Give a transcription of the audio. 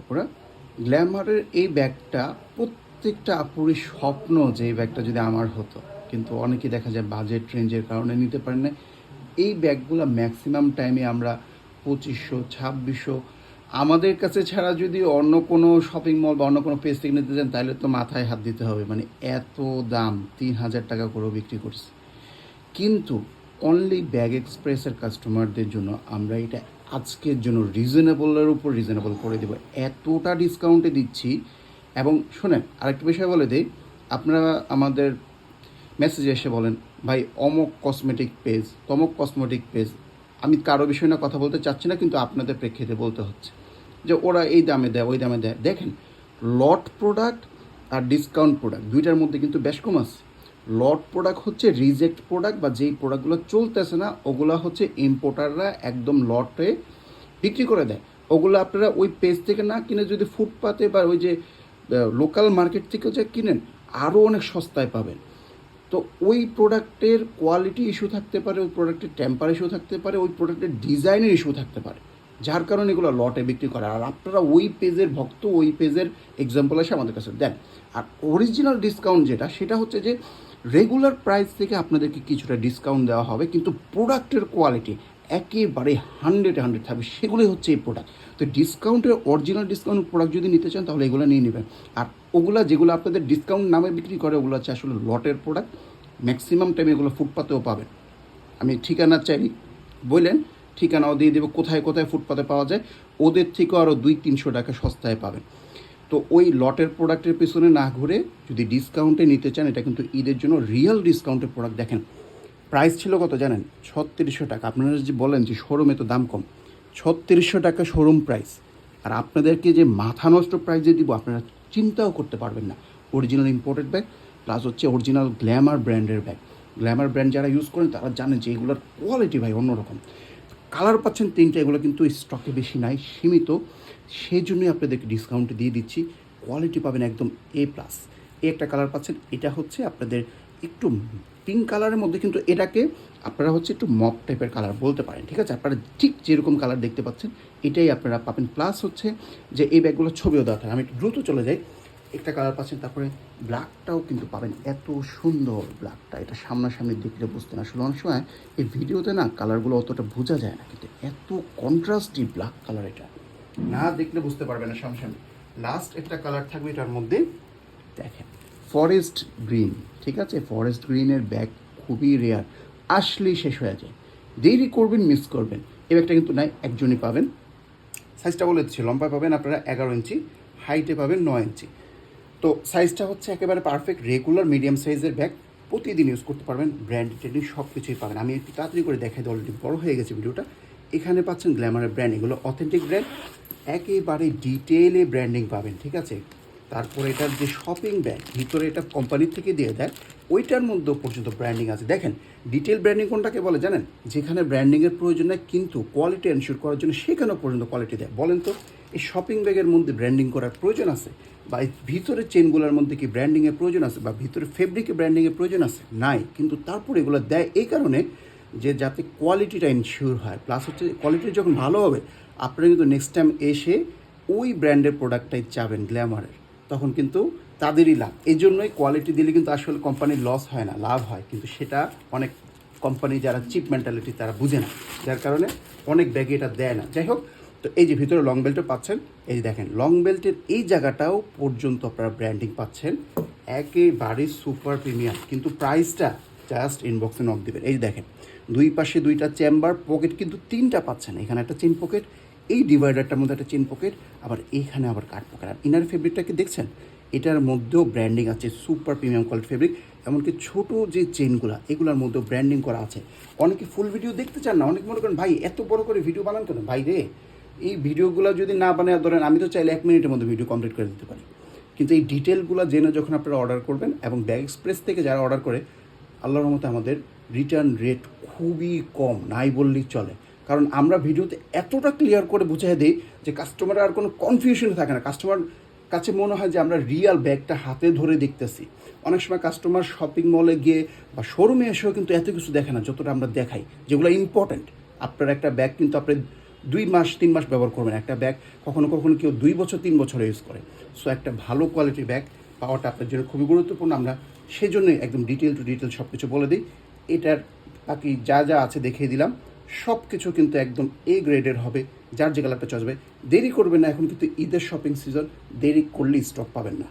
আপুরা। গ্ল্যামারের এই ব্যাগটা প্রত্যেকটা আপুরই স্বপ্ন যে এই ব্যাগটা যদি আমার হতো। কিন্তু অনেকেই দেখা যায় বাজেট রেঞ্জের কারণে নিতে পারে না এই ব্যাগগুলো ম্যাক্সিমাম টাইমে আমরা পঁচিশশো, ছাব্বিশশো, আমাদের কাছে ছাড়া যদি অন্য কোনো শপিং মল বা অন্য কোনো পেজ থেকে নিতে চান, তাহলে তো মাথায় হাত দিতে হবে। মানে এত দাম, তিন হাজার টাকা করেও বিক্রি করছে। কিন্তু অনলি ব্যাগ এক্সপ্রেসের কাস্টমারদের জন্য আমরা এটা আজকের জন্য রিজনেবলের উপর রিজনেবল করে দেবো। এতটা ডিসকাউন্টে দিচ্ছি। এবং শোনেন, আরেকটা বিষয় বলে দিই, আপনারা আমাদের মেসেজে এসে বলেন, ভাই, অমক কসমেটিক পেজ তমক কসমেটিক পেজ আমি কারও বিষয় না কথা বলতে চাচ্ছি না, কিন্তু আপনাদের প্রেক্ষিতে বলতে হচ্ছে। যে ওরা এই দামে দেয়, ওই দামে দেয়। দেখেন লট প্রোডাক্ট আর ডিসকাউন্ট প্রোডাক্ট দুইটার মধ্যে কিন্তু বেশ কম আছে। লট প্রোডাক্ট হচ্ছে রিজেক্ট প্রোডাক্ট বা যেই প্রোডাক্টগুলো চলতেছে না, ওগুলো হচ্ছে ইম্পোর্টাররা একদম লটে বিক্রি করে দেয়। ওগুলো আপনারা ওই পেজ থেকে না কিনে যদি ফুটপাতে বা ওই যে লোকাল মার্কেট থেকেও যে কিনেন আরও অনেক সস্তায় পাবেন। তো ওই প্রোডাক্টের কোয়ালিটি ইস্যু থাকতে পারে, ওই প্রোডাক্টের টেম্পার ইস্যু থাকতে পারে, ওই প্রোডাক্টের ডিজাইনের ইস্যু থাকতে পারে। যার কারণে এগুলো লটে বিক্রি করে। আর আপনারা ওই পেজের ভক্ত, ওই পেজের এক্সাম্পল এসে আমাদের কাছে দেন। আর অরিজিনাল ডিসকাউন্ট যেটা, সেটা হচ্ছে যে রেগুলার প্রাইস থেকে আপনাদেরকে কিছুটা ডিসকাউন্ট দেওয়া হবে, কিন্তু প্রোডাক্টের কোয়ালিটি একেবারে হান্ড্রেড হান্ড্রেড থাকবে। সেগুলোই হচ্ছে এই প্রোডাক্ট তো ডিসকাউন্টের অরিজিনাল ডিসকাউন্ট প্রোডাক্ট যদি নিতে চান, তাহলে এগুলো নিয়ে নেবেন। আর ওগুলো যেগুলো আপনাদের ডিসকাউন্ট নামে বিক্রি করে, ওগুলো হচ্ছে আসলে লটের প্রোডাক্ট ম্যাক্সিমাম টাইমে এগুলো ফুটপাতেও পাবেন। আমি ঠিকানা চাইনি বললেন, ঠিকানাও দিয়ে দেবো, কোথায় কোথায় ফুটপাতে পাওয়া যায়। ওদের থেকেও আরও দুই তিনশো টাকা সস্তায় পাবেন। তো ওই লটের প্রোডাক্টের পিছনে না ঘুরে যদি ডিসকাউন্টে নিতে চান, এটা কিন্তু ঈদের জন্য রিয়েল ডিসকাউন্টের প্রোডাক্ট দেখেন প্রাইস ছিল কত জানেন? ছত্রিশশো টাকা। আপনারা যে বলেন যে শোরুমে তো দাম কম, ছত্রিশশো টাকা শোরুম প্রাইস আর আপনাদেরকে যে মাথা নষ্ট প্রাইজে দিব, আপনারা চিন্তাও করতে পারবেন না। অরিজিনাল ইম্পোর্টেড ব্যাগ প্লাস হচ্ছে অরিজিনাল গ্ল্যামার ব্র্যান্ডের ব্যাগ গ্ল্যামার ব্র্যান্ড যারা ইউজ করেন, তারা জানেন যে এগুলোর কোয়ালিটি ভাই অন্যরকম। কালার পাচ্ছেন তিনটা, এগুলো কিন্তু স্টকে বেশি নাই, সীমিত। সেই জন্যই আপনাদেরকে ডিসকাউন্ট দিয়ে দিচ্ছি। কোয়ালিটি পাবেন একদম এ প্লাস এ একটা কালার পাচ্ছেন, এটা হচ্ছে আপনাদের একটু পিঙ্ক কালারের মধ্যে কিন্তু এটাকে আপনারা হচ্ছে একটু মপ টাইপের কালার বলতে পারেন, ঠিক আছে? আপনারা ঠিক যেরকম কালার দেখতে পাচ্ছেন, এটাই আপনারা পাবেন। প্লাস হচ্ছে যে এই ব্যাগগুলো ছবিও দেওয়া থাকে আমি একটু দ্রুত চলে যাই। একটা কালার পাচ্ছেন তারপরে ব্ল্যাকটাও কিন্তু পাবেন। এত সুন্দর ব্ল্যাকটা এটা সামনাসামনি দেখলে বুঝতে না আসলে অনেক সময় এই ভিডিওতে না কালারগুলো অতটা বোঝা যায় না কিন্তু এত কন্ট্রাস্টি ব্ল্যাক কালার এটা। না দেখলে বুঝতে পারবে না সামনাসামনি। লাস্ট একটা কালার থাকবে এটার মধ্যে। দেখেন ফরেস্ট গ্রিন ঠিক আছে? ফরেস্ট গ্রিনের ব্যাগ খুবই রেয়ার আসলেই শেষ হয়ে যায়। দেরি করবেন মিস করবেন। এই ব্যাগটা কিন্তু নাই একজনই পাবেন। সাইজটা বলে দিচ্ছি। লম্বা পাবেন আপনারা এগারো ইঞ্চি হাইটে পাবেন নয় ইঞ্চি তো সাইজটা হচ্ছে একেবারে পারফেক্ট রেগুলার মিডিয়াম সাইজের ব্যাগ প্রতিদিন ইউজ করতে পারবেন ব্র্যান্ড টেন্ডিং সব কিছুই পাবেন। আমি একটু তাড়াতাড়ি করে দেখাই দিই অলরেডি বড় হয়ে গেছে ভিডিওটা এখানে পাচ্ছেন গ্ল্যামারের ব্র্যান্ড এগুলো অথেন্টিক ব্র্যান্ড একেবারে ডিটেলে ব্র্যান্ডিং পাবেন, ঠিক আছে? তারপরে এটার যে শপিং ব্যাগ ভিতরে এটা কোম্পানির থেকে দিয়ে দেয়, ওইটার মধ্যে পর্যন্ত ব্র্যান্ডিং আছে। দেখেন ডিটেল ব্র্যান্ডিং কোনটাকে বলে জানেন? যেখানে ব্র্যান্ডিংয়ের প্রয়োজন নেই, কিন্তু কোয়ালিটি এনশিওর করার জন্য সেখানেও পর্যন্ত কোয়ালিটি দেয়। বলেন তো এই শপিং ব্যাগের মধ্যে ব্র্যান্ডিং করার প্রয়োজন আছে? বা এই ভিতরে চেনগুলোর মধ্যে কি ব্র্যান্ডিংয়ের প্রয়োজন আছে? বা ভিতরে ফেব্রিকে ব্র্যান্ডিংয়ের প্রয়োজন আছে? নাই। কিন্তু তারপরে এগুলো দেয় এই কারণে যে যাতে কোয়ালিটিটা ইনশিওর হয়। প্লাস হচ্ছে কোয়ালিটি যখন ভালো হবে, আপনারা কিন্তু নেক্সট টাইম এসে ওই ব্র্যান্ডের প্রোডাক্টটাই চাবেন গ্ল্যামারের তখন কিন্তু তাদেরই লাভ। এই জন্যই কোয়ালিটি দিলে কিন্তু আসলে কোম্পানির লস হয় না, লাভ হয়। কিন্তু সেটা অনেক কোম্পানি যারা চিপ মেন্টালিটি তারা বুঝে না। যার কারণে অনেক ব্যাগে এটা দেয় না। যাই হোক তো এই যে ভিতরে লং বেল্টও পাচ্ছেন, এই যে দেখেন লং বেল্টের এই জায়গাটাও পর্যন্ত আপনারা ব্র্যান্ডিং পাচ্ছেন। একেবারে সুপার প্রিমিয়াম কিন্তু প্রাইসটা জাস্ট ইনবক্সে নক দেবেন। এই দেখেন, দুই পাশে দুইটা চেম্বার পকেট কিন্তু তিনটা পাচ্ছেন। এখানে একটা চেন পকেট এই ডিভাইডারটার মধ্যে একটা চেন পকেট আবার এইখানে আবার কাঠ পকেট আর ইনার ফেব্রিকটাকে দেখছেন? এটার মধ্যেও ব্র্যান্ডিং আছে সুপার প্রিমিয়াম কোয়ালিটি ফেব্রিক এমনকি ছোট যে চেনগুলো এগুলোর মধ্যেও ব্র্যান্ডিং করা আছে। অনেকে ফুল ভিডিও দেখতে চান না, অনেক মনে করেন, ভাই, এত বড় করে ভিডিও বানান কেন? ভাই রে এই ভিডিওগুলো যদি না বানায়, ধরেন আমি তো চাইলে এক মিনিটের মধ্যে ভিডিও কমপ্লিট করে দিতে পারি। কিন্তু এই ডিটেলগুলো জেনে যখন আপনারা অর্ডার করবেন এবং ব্যাগ এক্সপ্রেস থেকে যারা অর্ডার করে, আল্লাহর মতো আমাদের রিটার্ন রেট খুবই কম, নাই বললেই চলে। কারণ আমরা ভিডিওতে এতটা ক্লিয়ার করে বুঝিয়ে দিই যে কাস্টমারের আর কোনো কনফিউশন থাকে না। কাস্টমার কাছে মনে হয় যে আমরা রিয়াল ব্যাগটা হাতে ধরে দেখতেছি। অনেক সময় কাস্টমার শপিং মলে গিয়ে বা শোরুমে এসেও কিন্তু এত কিছু দেখে না, যতটা আমরা দেখাই, যেগুলো ইম্পর্ট্যান্ট আপনার একটা ব্যাগ কিন্তু আপনি দুই মাস, তিন মাস ব্যবহার করবেন। একটা ব্যাগ কখনো কখনো কেউ দুই বছর, তিন বছর ইউজ করে। সো একটা ভালো কোয়ালিটির ব্যাগ পাওয়াটা আপনার জন্য খুবই গুরুত্বপূর্ণ। আমরা সেজন্যই একদম ডিটেল টু ডিটেল সব কিছু বলে দিই। এটার বাকি যা যা আছে দেখিয়ে দিলাম। সব কিছু কিন্তু একদম এ গ্রেডের হবে। যার যে কালারটা চসবে দেরি করবেন না। এখন কিন্তু ঈদের শপিং সিজন দেরি করলেই স্টক পাবেন না।